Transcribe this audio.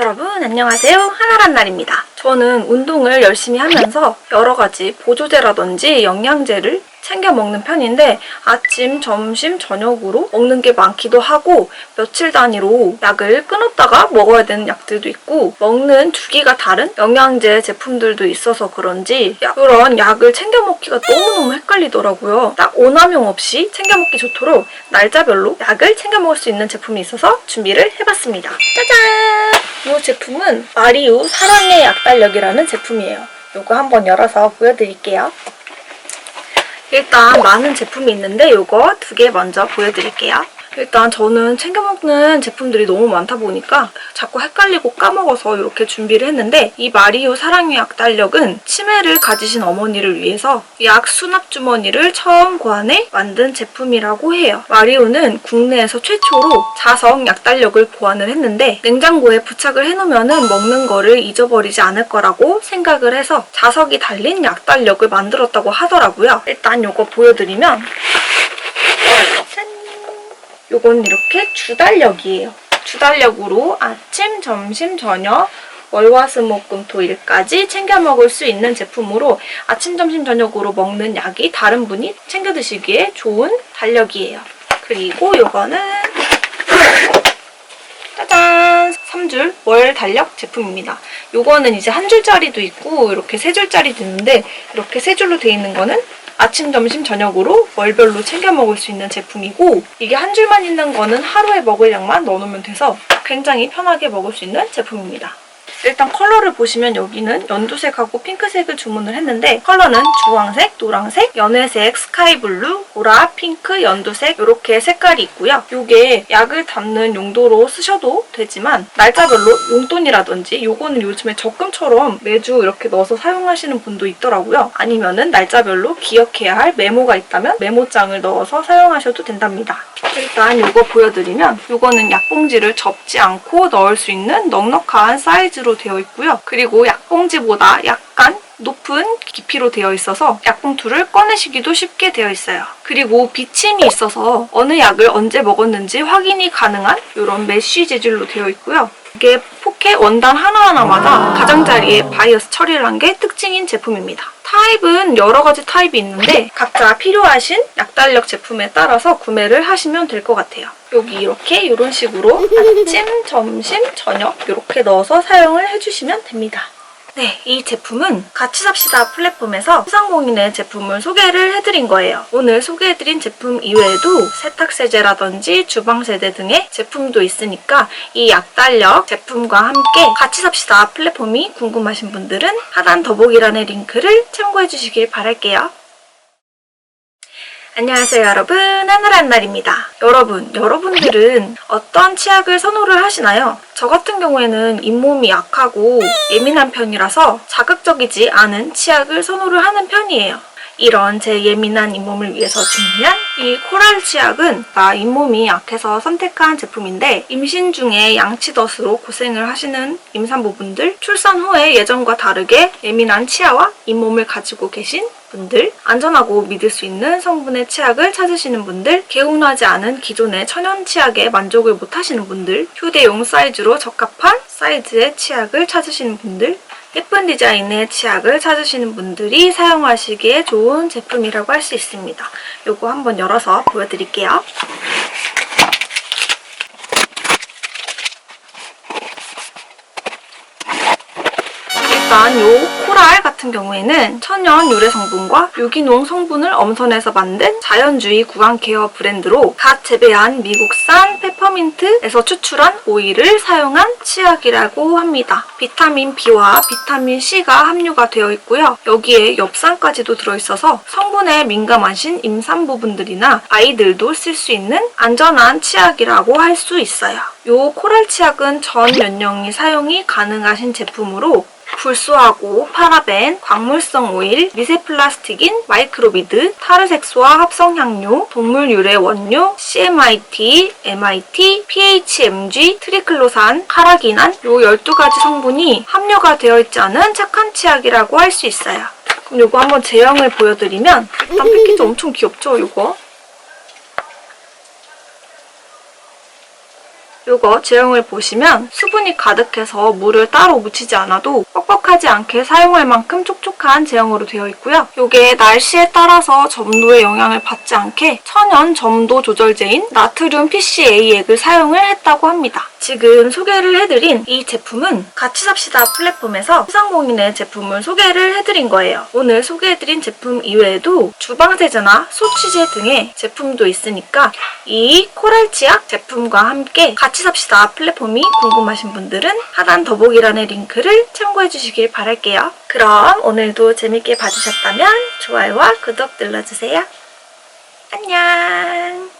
여러분 안녕하세요 하나란 날입니다. 저는 운동을 열심히 하면서 여러 가지 보조제라든지 영양제를 챙겨 먹는 편인데 아침, 점심, 저녁으로 먹는 게 많기도 하고 며칠 단위로 약을 끊었다가 먹어야 되는 약들도 있고 먹는 주기가 다른 영양제 제품들도 있어서 그런지 그런 약을 챙겨 먹기가 너무너무 헷갈리더라고요. 딱 오남용 없이 챙겨 먹기 좋도록 날짜별로 약을 챙겨 먹을 수 있는 제품이 있어서 준비를 해봤습니다. 짜잔! 이 제품은 마리우 사랑의 약 달력이라는 제품이에요. 이거 한번 열어서 보여드릴게요. 일단 많은 제품이 있는데 이거 두 개 먼저 보여드릴게요. 일단 저는 챙겨 먹는 제품들이 너무 많다 보니까 자꾸 헷갈리고 까먹어서 이렇게 준비를 했는데 이 마리오 사랑의 약달력은 치매를 가지신 어머니를 위해서 약 수납 주머니를 처음 고안해 만든 제품이라고 해요. 마리오는 국내에서 최초로 자석 약달력을 고안을 했는데 냉장고에 부착을 해놓으면 먹는 거를 잊어버리지 않을 거라고 생각을 해서 자석이 달린 약달력을 만들었다고 하더라고요. 일단 이거 보여드리면 짠! 요건 이렇게 주달력이에요. 주달력으로 아침, 점심, 저녁 월화수목금토일까지 챙겨 먹을 수 있는 제품으로 아침, 점심, 저녁으로 먹는 약이 다른 분이 챙겨 드시기에 좋은 달력이에요. 그리고 요거는 짜잔! 3줄 월 달력 제품입니다. 요거는 이제 한 줄짜리도 있고 이렇게 세 줄짜리도 있는데 이렇게 세 줄로 돼 있는 거는 아침, 점심, 저녁으로 월별로 챙겨 먹을 수 있는 제품이고 이게 한 줄만 있는 거는 하루에 먹을 양만 넣어놓으면 돼서 굉장히 편하게 먹을 수 있는 제품입니다. 일단 컬러를 보시면 여기는 연두색하고 핑크색을 주문을 했는데 컬러는 주황색, 노랑색, 연회색, 스카이블루, 보라, 핑크, 연두색 이렇게 색깔이 있고요. 이게 약을 담는 용도로 쓰셔도 되지만 날짜별로 용돈이라든지 요거는 요즘에 적금처럼 매주 이렇게 넣어서 사용하시는 분도 있더라고요. 아니면은 날짜별로 기억해야 할 메모가 있다면 메모장을 넣어서 사용하셔도 된답니다. 일단 이거 보여드리면 이거는 약봉지를 접지 않고 넣을 수 있는 넉넉한 사이즈로 되어 있고요. 그리고 약봉지보다 약간 높은 깊이로 되어 있어서 약봉투를 꺼내시기도 쉽게 되어 있어요. 그리고 비침이 있어서 어느 약을 언제 먹었는지 확인이 가능한 이런 메쉬 재질로 되어 있고요. 이게 포켓 원단 하나하나마다 가장자리에 바이어스 처리를 한 게 특징인 제품입니다. 타입은 여러 가지 타입이 있는데 각자 필요하신 약달력 제품에 따라서 구매를 하시면 될 것 같아요. 여기 이렇게 이런 식으로 아침, 점심, 저녁 이렇게 넣어서 사용을 해주시면 됩니다. 네, 이 제품은 같이 삽시다 플랫폼에서 소상공인의 제품을 소개를 해드린 거예요. 오늘 소개해드린 제품 이외에도 세탁세제라든지 주방세제 등의 제품도 있으니까 이 약달력 제품과 함께 같이 삽시다 플랫폼이 궁금하신 분들은 하단 더보기란의 링크를 참고해주시길 바랄게요. 안녕하세요 여러분. 하늘한 날입니다. 여러분 여러분들은 어떤 치약을 선호를 하시나요? 저 같은 경우에는 잇몸이 약하고 예민한 편이라서 자극적이지 않은 치약을 선호를 하는 편이에요. 이런 제 예민한 잇몸을 위해서 준비한 이 코랄 치약은 나 잇몸이 약해서 선택한 제품인데 임신 중에 양치덧으로 고생을 하시는 임산부분들 출산 후에 예전과 다르게 예민한 치아와 잇몸을 가지고 계신 분들, 안전하고 믿을 수 있는 성분의 치약을 찾으시는 분들, 개운하지 않은 기존의 천연 치약에 만족을 못 하시는 분들, 휴대용 사이즈로 적합한 사이즈의 치약을 찾으시는 분들, 예쁜 디자인의 치약을 찾으시는 분들이 사용하시기에 좋은 제품이라고 할 수 있습니다. 이거 한번 열어서 보여드릴게요. 일단 요 코랄 같은 경우에는 천연 유래 성분과 유기농 성분을 엄선해서 만든 자연주의 구강 케어 브랜드로 갓 재배한 미국산 페퍼민트에서 추출한 오일을 사용한 치약이라고 합니다. 비타민 B와 비타민 C가 함유가 되어 있고요. 여기에 엽산까지도 들어있어서 성분에 민감하신 임산부분들이나 아이들도 쓸 수 있는 안전한 치약이라고 할 수 있어요. 요 코랄 치약은 전 연령이 사용이 가능하신 제품으로 불소하고 파라벤, 광물성 오일, 미세 플라스틱인 마이크로비드, 타르색소와 합성향료, 동물 유래 원료, CMIT, MIT, PHMG, 트리클로산, 카라기난 요 12가지 성분이 함유가 되어 있지 않은 착한 치약이라고 할 수 있어요. 그럼 요거 한번 제형을 보여드리면 일단 패키지 엄청 귀엽죠, 요거? 이거 제형을 보시면 수분이 가득해서 물을 따로 묻히지 않아도 뻑뻑하지 않게 사용할 만큼 촉촉한 제형으로 되어 있고요. 이게 날씨에 따라서 점도에 영향을 받지 않게 천연 점도 조절제인 나트륨 PCA 액을 사용을 했다고 합니다. 지금 소개를 해드린 이 제품은 같이 삽시다 플랫폼에서 소상공인의 제품을 소개를 해드린 거예요. 오늘 소개해드린 제품 이외에도 주방세제나 소치제 등의 제품도 있으니까 이 코랄치약 제품과 함께 같이 삽시다 플랫폼이 궁금하신 분들은 하단 더보기란의 링크를 참고해주시길 바랄게요. 그럼 오늘도 재밌게 봐주셨다면 좋아요와 구독 눌러주세요. 안녕!